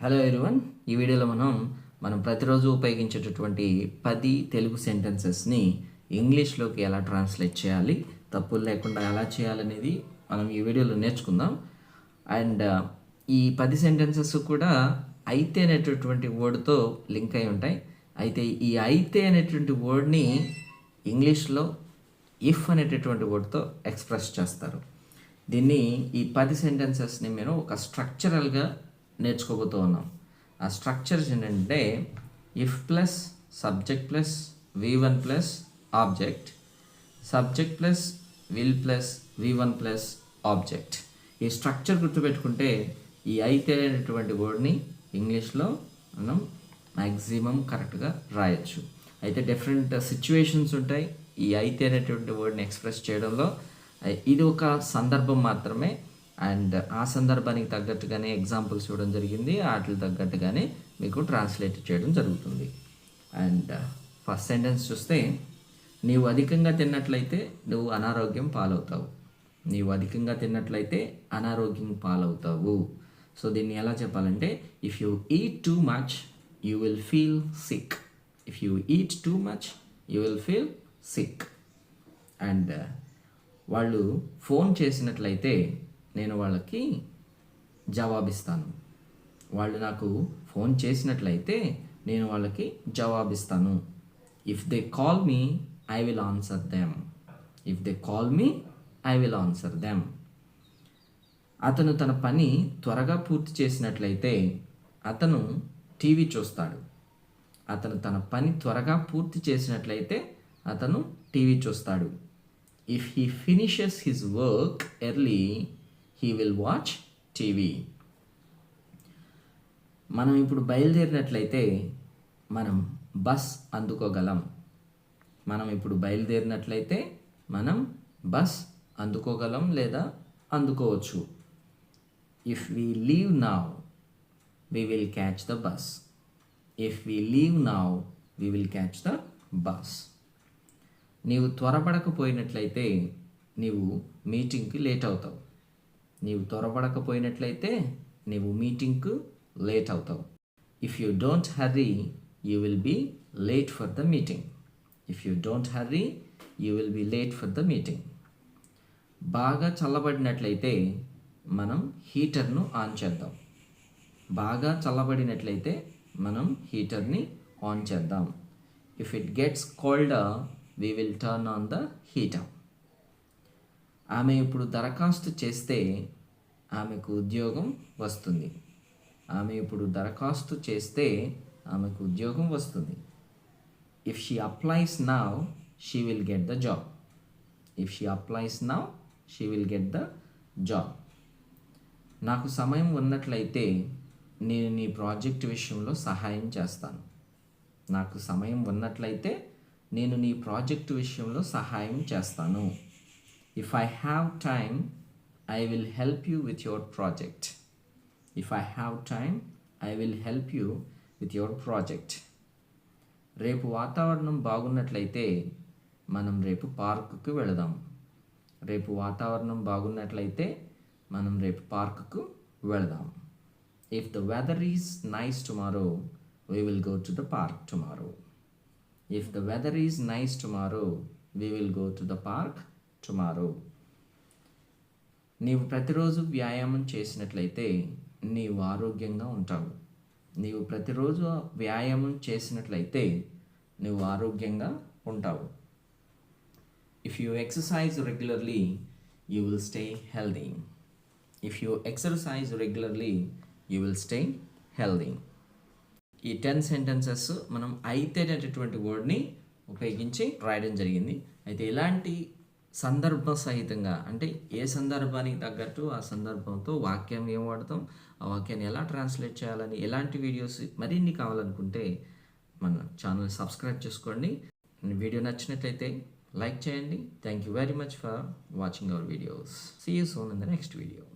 Hello everyone ఈ వీడియోలో మనం మనం ప్రతిరోజు ఉపయోగించేటటువంటి పది తెలుగు సెంటెన్సెస్ని ఇంగ్లీష్లోకి ఎలా ట్రాన్స్లేట్ చేయాలి తప్పులు లేకుండా ఎలా చేయాలనేది మనం ఈ వీడియోలో నేర్చుకుందాం. అండ్ uh, ఈ పది సెంటెన్సెస్ కూడా అయితే అనేటటువంటి వర్డ్తో లింక్ అయి ఉంటాయి. అయితే ఈ అయితే అనేటువంటి వర్డ్ని ఇంగ్లీష్లో ఇఫ్ అనేటటువంటి వర్డ్తో ఎక్స్ప్రెస్ చేస్తారు. దీన్ని ఈ పది సెంటెన్సెస్ని మేము ఒక స్ట్రక్చరల్గా నేర్చుకోబోతూ ఉన్నాం ఆ స్ట్రక్చర్స్ ఏంటంటే if plus subject plus V one plus object subject plus will plus V one plus object ఈ స్ట్రక్చర్ గుర్తుపెట్టుకుంటే ఈ అయితే అనేటువంటి వర్డ్ని ఇంగ్లీష్లో మనం మ్యాక్సిమం కరెక్ట్గా రాయొచ్చు. అయితే డిఫరెంట్ సిచ్యువేషన్స్ ఉంటాయి. ఈ అయితే అనేటువంటి వర్డ్ని ఎక్స్ప్రెస్ చేయడంలో ఇది ఒక సందర్భం మాత్రమే అండ్ ఆ సందర్భానికి తగ్గట్టుగానే ఎగ్జాంపుల్స్ ఇవ్వడం జరిగింది. వాటికి తగ్గట్టుగానే మీకు ట్రాన్స్లేట్ చేయడం జరుగుతుంది. అండ్ uh, ఫస్ట్ సెంటెన్స్ చూస్తే నీవు అధికంగా తిన్నట్లయితే నువ్వు అనారోగ్యం పాలవుతావు. నీవు అధికంగా తిన్నట్లయితే అనారోగ్యం పాలవుతావు. సో దీన్ని ఎలా చెప్పాలంటే if you eat too much you will feel sick if you eat too much you will feel sick and uh, వాళ్ళు ఫోన్ చేసినట్లయితే నేను వాళ్ళకి జవాబిస్తాను. వాళ్ళు నాకు ఫోన్ చేసినట్లయితే నేను వాళ్ళకి జవాబిస్తాను. If they call me I will answer them if they call me I will answer them అతను తన పని త్వరగా పూర్తి చేసినట్లయితే అతను టీవీ చూస్తాడు. అతను తన పని త్వరగా పూర్తి చేసినట్లయితే అతను టీవీ చూస్తాడు. If he finishes his work early he will watch TV మనం ఇప్పుడు బయలుదేరినట్లయితే మనం బస్ అందుకోగలం. మనం ఇప్పుడు బయలుదేరినట్లయితే మనం బస్ అందుకోగలం లేదా అందుకోవచ్చు. If we leave now we will catch the bus if we leave now we will catch the bus నీవు త్వరపడకపోయినట్లయితే నీవు మీటింగ్కి లేట్ అవుతావు. నీవు త్వరపడకపోయినట్లయితే నీవు మీటింగ్కు లేట్ అవుతావు. If you don't hurry you will be late for the meeting if you don't hurry you will be late for the meeting బాగా చల్లబడినట్లయితే మనం హీటర్ను ఆన్ చేద్దాం. బాగా చల్లబడినట్లయితే మనం హీటర్ని ఆన్ చేద్దాం. If it gets cold we will turn on the heater ఆమె ఇప్పుడు దరఖాస్తు చేస్తే ఆమెకు ఉద్యోగం వస్తుంది. ఆమె ఇప్పుడు దరఖాస్తు చేస్తే ఆమెకు ఉద్యోగం వస్తుంది. If she applies now she will get the job if she applies now she will get the job నాకు సమయం ఉన్నట్లయితే నేను నీ ప్రాజెక్ట్ విషయంలో సహాయం చేస్తాను. నాకు సమయం ఉన్నట్లయితే నేను నీ ప్రాజెక్ట్ విషయంలో సహాయం చేస్తాను. If I have time I will help you with your project if I have time I will help you with your project రేపు వాతావరణం బాగున్నట్లయితే మనం రేపు పార్కుకు వెళదాం. రేపు వాతావరణం బాగున్నట్లయితే మనం రేపు పార్కుకు వెళదాం. If the weather is nice tomorrow we will go to the park tomorrow if the weather is nice tomorrow we will go to the park tomorrow నీవు ప్రతిరోజు వ్యాయామం చేసినట్లయితే నీవు ఆరోగ్యంగా ఉంటావు. నీవు ప్రతిరోజు వ్యాయామం చేసినట్లయితే నువ్వు ఆరోగ్యంగా ఉంటావు. If you exercise regularly you will stay healthy if you exercise regularly you will stay healthy ఈ టెన్ సెంటెన్సెస్ మనం అయితే అనేటటువంటి వర్డ్ని ఉపయోగించి రాయడం జరిగింది. అయితే ఇలాంటి సందర్భ సహితంగా అంటే ఏ సందర్భానికి తగ్గట్టు ఆ సందర్భంతో వాక్యం ఏం వాడతాం ఆ వాక్యాన్ని ఎలా ట్రాన్స్లేట్ చేయాలని ఎలాంటి వీడియోస్ మరిన్ని కావాలనుకుంటే మన ఛానల్ సబ్స్క్రైబ్ చేసుకోండి. వీడియో నచ్చినట్లయితే లైక్ చేయండి. Thank you very much for watching our videos see you soon in the next video